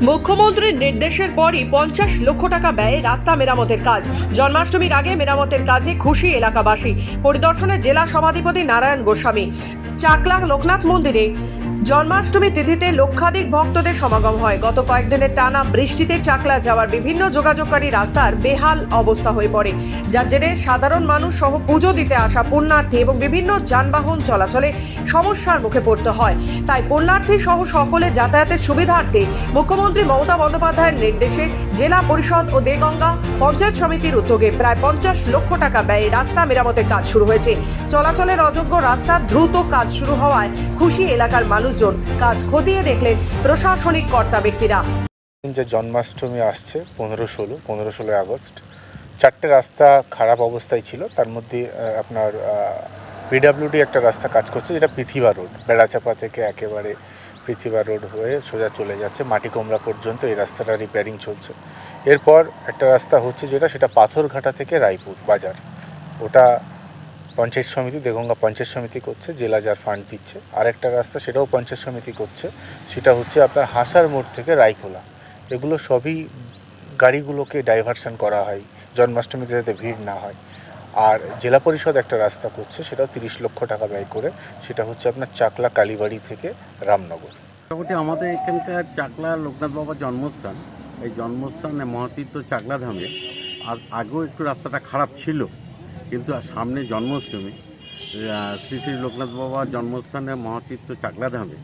মুখ্যমন্ত্রীর নির্দেশের পরই পঞ্চাশ লক্ষ টাকা ব্যয়ে রাস্তা মেরামতের কাজ। জন্মাষ্টমীর আগে মেরামতের কাজে খুশি এলাকাবাসী। পরিদর্শনে জেলা সভাধিপতি নারায়ণ গোস্বামী। চাকলা লোকনাথ মন্দিরে জন্মাষ্টমী তিথিতে লক্ষাধিক ভক্তদের সমাগম হয়। গত কয়েকদিনের টানা বৃষ্টিতে চাকলা যাওয়ার বিভিন্ন যোগাযোগকারী রাস্তার বেহাল অবস্থা হয়ে পড়ে। যার জেরে সাধারণ মানুষ সহ পুজো দিতে আসা পুণ্যার্থী এবং বিভিন্ন যানবাহন চলাচলে সমস্যার মুখে পড়তে হয়। তাই পুণ্যার্থী সহ সকলে যাতায়াতের সুবিধার্থে মুখ্যমন্ত্রী মমতা বন্দ্যোপাধ্যায়ের নির্দেশে জেলা পরিষদ ও দেগঙ্গা পঞ্চায়েত সমিতির উদ্যোগে প্রায় পঞ্চাশ লক্ষ টাকা ব্যয়ে রাস্তা মেরামতের কাজ শুরু হয়েছে। চলাচলের অযোগ্য রাস্তা দ্রুত কাজ শুরু হওয়ায় খুশি এলাকার মানুষজন কাজ খতিয়ে দেখলেন প্রশাসনিক কর্তা ব্যক্তিরা। যে জন্মাষ্টমী আসছে, পনেরো ষোলো, পনেরো ষোলোই আগস্ট, চারটে রাস্তা খারাপ অবস্থায় ছিল, তার মধ্যে আপনার পিডাব্লিউডি একটা রাস্তা কাজ করছে, যেটা পৃথিবা রোড, বেড়াচাপা থেকে একেবারে পৃথিবা রোড হয়ে সোজা চলে যাচ্ছে, মাটি মাটিকোমরা পর্যন্ত এই রাস্তাটা রিপেয়ারিং চলছে। এরপর একটা রাস্তা হচ্ছে যেটা, সেটা পাথরঘাটা থেকে রায়পুর বাজার। ওটা পঞ্চায়েত সমিতি, দেগঙ্গা পঞ্চায়েত সমিতি করছে, জেলা যার ফান্ড দিচ্ছে। আরেকটা রাস্তা সেটাও পঞ্চায়েত সমিতি করছে, সেটা হচ্ছে আপনার হাসার মোড় থেকে রায়খোলা। এগুলো সবই গাড়িগুলোকে ডাইভারশন করা হয়, জন্মাষ্টমীতে যাতে ভিড় না হয়। আর জেলা পরিষদ একটা রাস্তা করছে, সেটাও তিরিশ লক্ষ টাকা ব্যয় করে, সেটা হচ্ছে আপনার চাকলা কালীবাড়ি থেকে রামনগর। মোটামুটি আমাদের এখানকার চাকলা লোকনাথ বাবার জন্মস্থান, এই জন্মস্থানে মহাতীর্থ চাকলা ধামে আর আগেও একটু রাস্তাটা খারাপ ছিল। কিন্তু সামনে জন্মাষ্টমী শ্রী শ্রী লোকনাথ বাবার জন্মস্থানে মহাতীর্থ চাকলা ধামে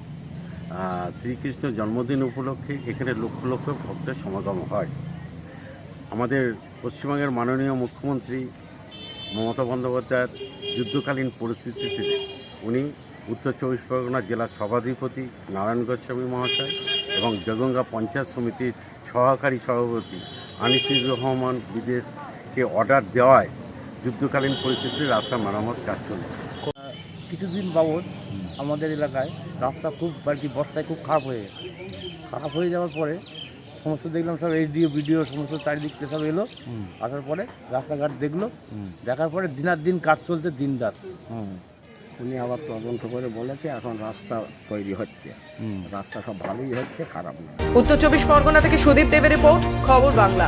শ্রীকৃষ্ণ জন্মদিন উপলক্ষে এখানে লক্ষ লক্ষ ভক্তের সমাগম হয়। আমাদের পশ্চিমবঙ্গের মাননীয় মুখ্যমন্ত্রী মমতা বন্দ্যোপাধ্যায়ের যুদ্ধকালীন পরিস্থিতিতে উনি উত্তর চব্বিশ পরগনা জেলার সভাধিপতি নারায়ণ গোস্বামী মহাশয় এবং জগঙ্গা পঞ্চায়েত সমিতির সহকারী সভাপতি আনিসুর রহমান বিদেশকে অর্ডার দেওয়ায় যুদ্ধকালীন পরিস্থিতিতে রাস্তা মেরামত কাজ চলছে। কিছুদিন বাবদ আমাদের এলাকায় রাস্তা খুব আর কি বর্ষায় খুব খারাপ হয়ে গেছে। খারাপ হয়ে যাওয়ার পরে সমস্ত দেখলাম সব এইচডিও বিডিও সমস্ত চারিদিক থেকে সব এলো। আসার পরে রাস্তাঘাট দেখল। দেখার পরে দিনার দিন কাজ চলছে দিন রাত। উনি আবার তদন্ত করে বলেছে এখন রাস্তা তৈরি হচ্ছে। রাস্তা সব ভালোই হচ্ছে খারাপ না উত্তর চব্বিশ পরগনা থেকে সুদীপ দেবের রিপোর্ট খবর বাংলা।